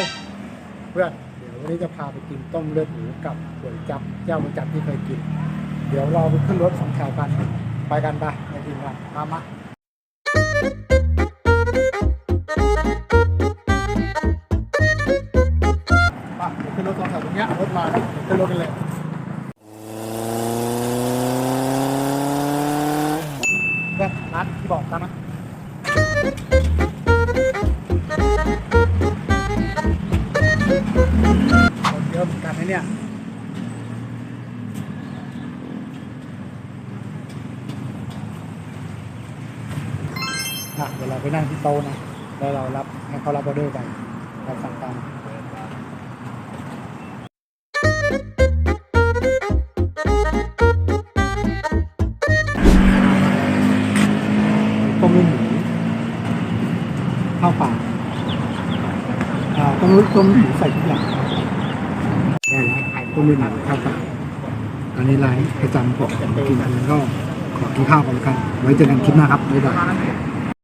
ยเพื่อนเดี๋ยววันนี้จะพาไปกินต้มเลือดหมูกับก๋วยจั๊บเจ้าประจำที่เคยกิน เดี๋ยวเราไปขึ้นรถสองแถวกันไปกันไปไปกินกันตามมาไปขึ้นรถสองแถวตรงเนี้ยรถมาแล้วขึ้นรถกันเลยเพื่อนนัดที่บอกกันนะ เนี่ยอะเดี๋ยวเราไปนั่งที่โต๊ะนะ แล้วเรารับให้เขารับออเดอร์ไปเราสั่งตามต้มเลือดหมูข้าวเปล่าอ่าต้มเลือดต้มหมูใส่ทุกอย่าง ก็ไมเลือดหมูข้าวเปล่าอันนี้ร้านประจำผมกินอันนี้ก็ขอกินข้าวก่อนแล้วกัน ไว้เจอกันคลิปหน้าครับบ๊ายบาย